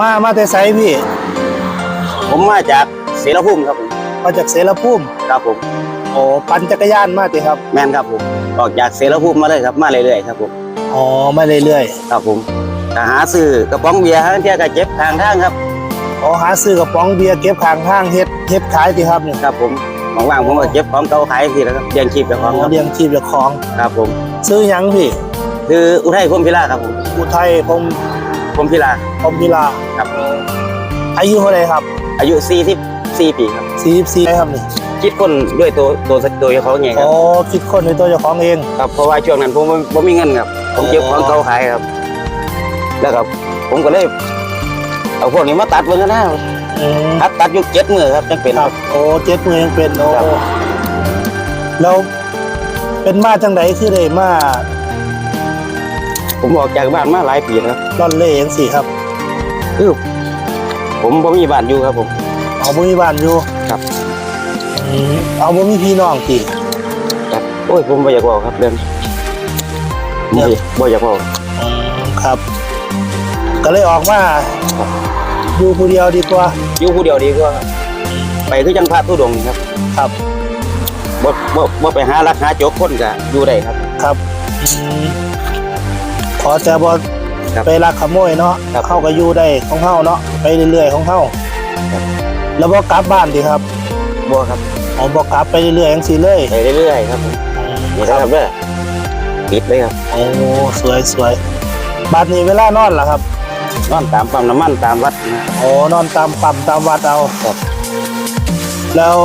มา มาแต่ไสพี่ ผมมาจากเสรภูมิครับผมมาจากเสรภูมิครับผมโอ้ปั่นจักรยานมาติครับ แม่นครับผมออกจากเสรภูมิมาเลยครับมาเรื่อยๆครับผมอ๋อมาเรื่อยครับผมก็หาซื้อกระป๋องเบียร์ฮะเที่ยก็เจ็บทางทางครับๆอ๋อหาซื้อกระป๋องเบียร์เก็บข้างทางเฮ็ดเฮ็ดขายติครับนี่ครับผมว่างๆผมก็เจ็บของเก่าขายทีแล้วครับเลี้ยงชีพเจ้าขอ๋องอครับเลี้ยงชีพเจ้าของครับผม ซื้อหยังพี่ คืออุทัยพรหมพิลาครับผมอุทัยพรหม พรหมพิลาพรหมพิลาครับ อายุเท่าไหร่ครับอายุ44ปีครับ44ครับนี่คิดคนด้วยตัวตัวตัวเจ้าของเองคอ๋รัอบคิดคนในตัวเจ้าของเอง ครับเพราะว่าช่วงนั้นผมบ่บ่มีเงินครับ ผมเก็บของเก่าขายครับ แล้วครับผมก็เลยเอาพวกนี้มาตัดเบิ่งกันนะอืมตัดตัดอยู่เจ็ดมือครับจังเป็น ครับโอ้เจ็ดมือยังเป็นโอ้ครับ แล้วเป็นมาจังไดคือได้มา ผมออกจากบ้านมาหลายปีแล้วครับร่อนเล่จังซี่ครับ คือผมบ่มีบ้านอยู่ครับ ผมเอาบ่มีบ้านอยู่ครับอืมเอาบ่มีพี่น้องติครับโอ้ยผมบ่อยากบอกครับเรื่องนี้ผมบ่บ่อยากบอกอืมครับ ก็เลยออกมาอยู่ผู้เดียวดีกว่าอยู่ผู้เดียวดีกว่าครับไปคือจังพระทุดงค์นี่ครับ ครับบ่บ่บ่ไปหารักหาโจกคนก็อยู่ได้ครับ ครับอืม ขอจะบ่ครับไปลักขโมยเนาะครับ เข้าก็อยู่ได้ของเฮาเนาะไปเรื่อยๆของเฮาครับแล้วบ่กลับบ้านดิครับบ่ครับอ๋อบ่กลับไปเรื่อยๆจังซี่เลยไปเรื่อยๆครับผมนี่นะครับเด้อปิดเลยครับโอ้สวยสวยบัดนี้เวลานอนล่ะครับนอนตามปั๊มน้ำมันตามวัดนะ โอ้นอนตามปั๊มตามวัดเอาครับ แล้ว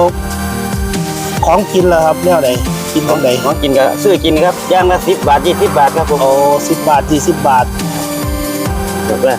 ของกินล่ะครับแนวใด กินตรงใดของกินก็ซื้อกินครับอย่างละ10บาท20บาทครับผมโอ้สิบบาทยี่สิบบาทครับเด้อ